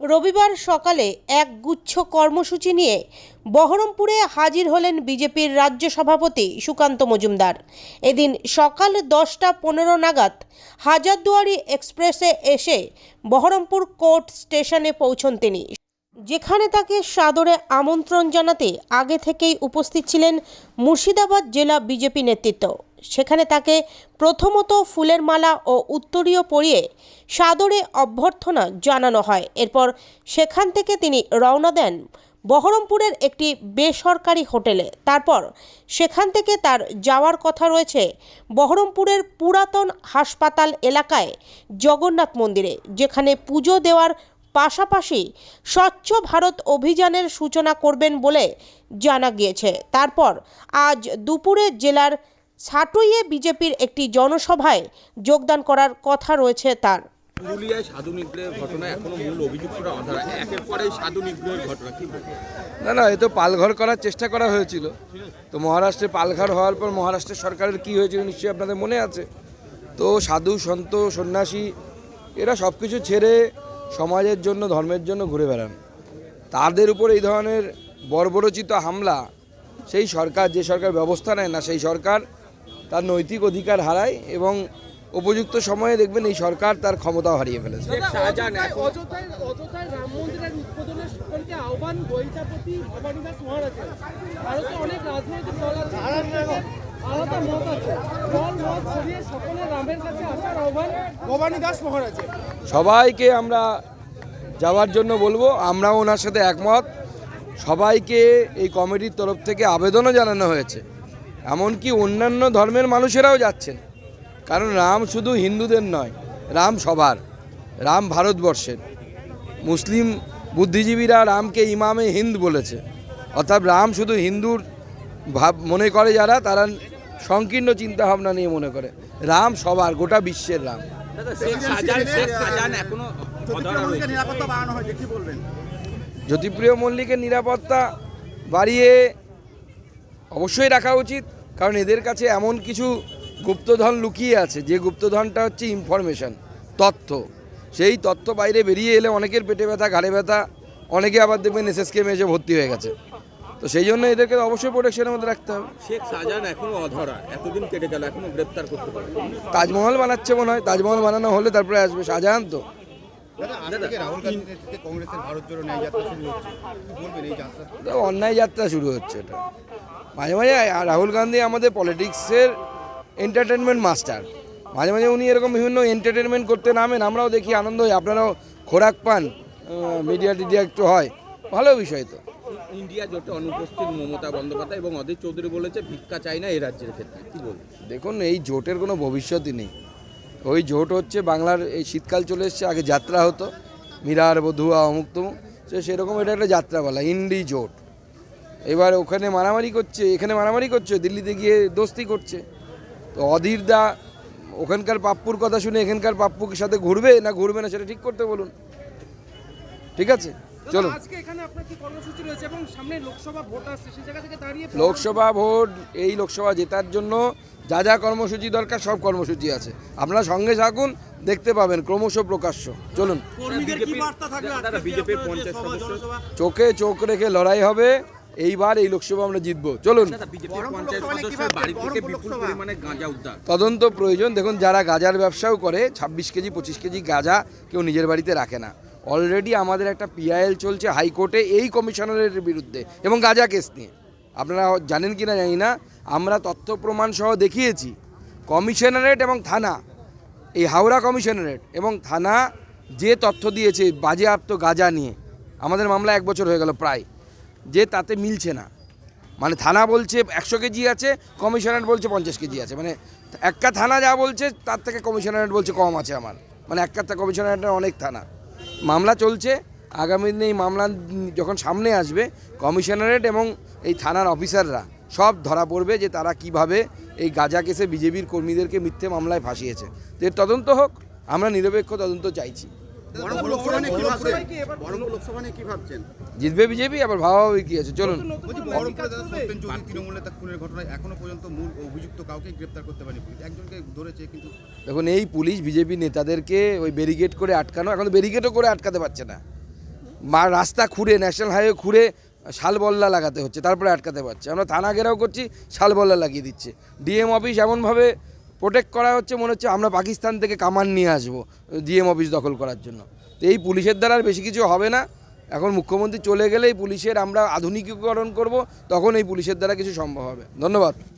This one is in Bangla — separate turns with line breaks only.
রবিবার সকালে এক গুচ্ছ কর্মসূচি নিয়ে বহরমপুরে হাজির হলেন বিজেপির রাজ্য সভাপতি সুকান্ত মজুমদার। এদিন সকাল দশটা পনেরো নাগাদ হাজারদুয়ারি এক্সপ্রেসে এসে বহরমপুর কোর্ট স্টেশনে পৌঁছন তিনি। যেখানে তাকে সাদরে আমন্ত্রণ জানাতে আগে থেকেই উপস্থিত ছিলেন মুর্শিদাবাদ জেলা বিজেপি নেতৃত্ব। সেখানে তাকে প্রথমত ফুলের মালা ও উত্তরীয় পরিয়ে সাদরে অভ্যর্থনা জানানো হয়। এরপর সেখান থেকে তিনি রওনা দেন বহরমপুরের একটি বেসরকারি হোটেলে। তারপর সেখান থেকে তার যাওয়ার কথা রয়েছে বহরমপুরের পুরাতন হাসপাতাল এলাকায় জগন্নাথ মন্দিরে, যেখানে পুজো দেওয়ার পাশাপাশি স্বচ্ছ ভারত অভিযানের সূচনা করবেন বলে জানা গিয়েছে। তারপর আজ দুপুরে জেলার ছাটুইয়ে বিজেপির একটি জনসভায় যোগদান করার কথা রয়েছে তার।
পুরুলিয়ায় সাধু নিগ্রহের ঘটনা এখনও মূল অভিযুক্তরা অধরা। একের পরে সাধু নিগ্রহের ঘটনা কি
না না এ তো পালঘর করার চেষ্টা করা হয়েছিল। তো মহারাষ্ট্রে পালঘর হওয়ার পর মহারাষ্ট্রের সরকারের কি হয়েছিল নিশ্চয়ই আপনাদের মনে আছে? তো সাধু সন্ত সন্ন্যাসী এরা সব কিছু ছেড়ে সমাজের জন্য ধর্মের জন্য ঘুরে বেড়ান। তাদের উপর এই ধরনের বর্বরচিত হামলা সেই সরকার যে সরকার ব্যবস্থা নেয় না সেই সরকার তার নৈতিক অধিকার হারায় এবং উপযুক্ত সময়ে দেখবেন এই সরকার তার ক্ষমতাও হারিয়ে ফেলেছে। সবাইকে আমরা যাওয়ার জন্য বলব আমরাও ওনার সাথে একমত। সবাইকে এই কমিটির তরফ থেকে আবেদনও জানানো হয়েছে। এমনকি অন্যান্য ধর্মের মানুষেরাও যাচ্ছেন। কারণ রাম শুধু হিন্দুদের নয় রাম সবার রাম ভারতবর্ষের। মুসলিম বুদ্ধিজীবীরা রামকে ইমামে হিন্দ বলেছে। অর্থাৎ রাম শুধু হিন্দুর ভাব মনে করে যারা তারা সংকীর্ণ চিন্তাভাবনা নিয়ে মনে করে। রাম সবার গোটা বিশ্বের রাম। জ্যোতিপ্রিয় মল্লিকের নিরাপত্তা বাড়িয়ে অবশ্যই রাখা উচিত। কারণ এদের কাছে এমন কিছু গুপ্তধন লুকিয়ে আছে যে গুপ্তধনটা হচ্ছে ইনফরমেশন তথ্য। সেই তথ্য বাইরে বেরিয়ে এলে অনেকের পেটে ব্যথা ঘাড়ে ব্যথা অনেকে আবার দেখবেন এস এসএসকে মেজে ভর্তি হয়ে গেছে। তো সেই জন্য এদেরকে অবশ্যই প্রোটেকশনের মধ্যে রাখতে হবে।
শেখ শাহজাহান এখনও অধরা এতদিন কেটে গেল এখনও গ্রেপ্তার করতে পারে
তাজমহল বানাচ্ছে মনে হয় তাজমহল বানানো হলে তারপরে আসবে শাহজাহান তো। অন্যায় যাত্রা শুরু হচ্ছে এটা। মাঝে মাঝে রাহুল গান্ধী আমাদের পলিটিক্সের এন্টারটেনমেন্ট মাস্টার মাঝে মাঝে উনি এরকম বিভিন্ন এন্টারটেনমেন্ট করতে নামেন আমরাও দেখি আনন্দ হয় আপনারাও খোরাক পান মিডিয়া টিডিয়া একটু হয়। ভালো বিষয় তো।
ইন্ডিয়া জোটে অনুপস্থিত মমতা বন্দ্যোপাধ্যায় এবং অধীর চৌধুরী বলেছে ভিক্ষা চাই না এই রাজ্যের ক্ষেত্রে। কী বলব
দেখুন এই জোটের কোনো ভবিষ্যৎই নেই। ওই জোট হচ্ছে বাংলার এই শীতকাল চলে এসছে আগে যাত্রা হতো। মিরার বধুয়া অমুক তমুক সে সেরকম এটা একটা যাত্রা বলা ইন্ডি জোট। এবার ওখানে মারামারি করছে এখানে মারামারি করছে দিল্লিতে গিয়ে দোস্তি করছে। তো অধীর দা ওখানকার পাপ্পুর কথা শুনে এখানকার পাপ্পুর সাথে ঘুরবে না ঘুরবে না সেটা ঠিক করতে বলুন। ঠিক আছে? চলুন।
আজকে এখানে আপনার কি কর্মসূচি রয়েছে এবং সামনে লোকসভা ভোট আসছে সেই জায়গা থেকে দাঁড়িয়ে
লোকসভা ভোট এই লোকসভা জেতার জন্য যা যা কর্মসূচি দরকার সব কর্মসূচি আছে। আপনারা সঙ্গে থাকুন দেখতে পাবেন ক্রমশ প্রকাশ্য। চলুন।
দাদা বিজেপির পঞ্চায়েত সদস্য।
চোখে চোখ রেখে লড়াই হবে। এইবার এই লোকসভা আমরা জিতবো। চলুন।
দাদা বিজেপির পঞ্চায়েত সদস্যের বাড়ি থেকে বিপুল পরিমাণে গাঁজা উদ্ধার।
তদন্ত প্রয়োজন। দেখুন যারা গাজার ব্যবসাও করে ছাব্বিশ কেজি পঁচিশ কেজি গাঁজা কেউ নিজের বাড়িতে রাখে না। অলরেডি আমাদের একটা পিআইএল চলছে হাইকোর্টে এই কমিশনারের বিরুদ্ধে এবং গাজা কেস নিয়ে। আপনারা জানেন কি না জানি না আমরা তথ্য প্রমাণ সহ দেখিয়েছি। কমিশনারেট এবং থানা এই হাওড়া কমিশনারেট এবং থানা যে তথ্য দিয়েছে বাজেয়াপ্ত গাজা নিয়ে আমাদের মামলা এক বছর হয়ে গেল প্রায়। যে তাতে মিলছে না। মানে থানা বলছে একশো কেজি আছে কমিশনারেট বলছে পঞ্চাশ কেজি আছে। মানে একটা থানা যা বলছে তার থেকে কমিশনারেট বলছে কম আছে আমার। মানে একটা কমিশনারেটের অনেক থানা। মামলা চলছে আগামী দিনে এই মামলা যখন সামনে আসবে কমিশনারেট এবং এই থানার অফিসাররা সব ধরা পড়বে যে তারা কীভাবে এই গাজা কেসে বিজেপির কর্মীদেরকে মিথ্যে মামলায় ফাঁসিয়েছে। তো এর তদন্ত হোক আমরা নিরপেক্ষ তদন্ত চাইছি। জিতবে বিজেপি আবার ভাবাভাবি কি আছে? চলুন। দেখুন এই পুলিশ বিজেপি নেতাদেরকে ওই ব্যারিকেড করে আটকানো এখন ব্যারিকেডও করে আটকাতে পারছে না। বা রাস্তা খুঁড়ে ন্যাশনাল হাইওয়ে খুঁড়ে শালবল্লা লাগাতে হচ্ছে তারপরে আটকাতে পারছে। আমরা থানা ঘেরাও করছি শালবল্লা লাগিয়ে দিচ্ছে। ডিএম অফিস এমনভাবে প্রোটেক্ট করা হচ্ছে মনে হচ্ছে আমরা পাকিস্তান থেকে কামান নিয়ে আসব ডিএম অফিস দখল করার জন্য। তো এই পুলিশের দ্বারা আর বেশি কিছু হবে না। এখন মুখ্যমন্ত্রী চলে গেলেই পুলিশের আমরা আধুনিকীকরণ করব, তখন এই পুলিশের দ্বারা কিছু সম্ভব হবে। ধন্যবাদ।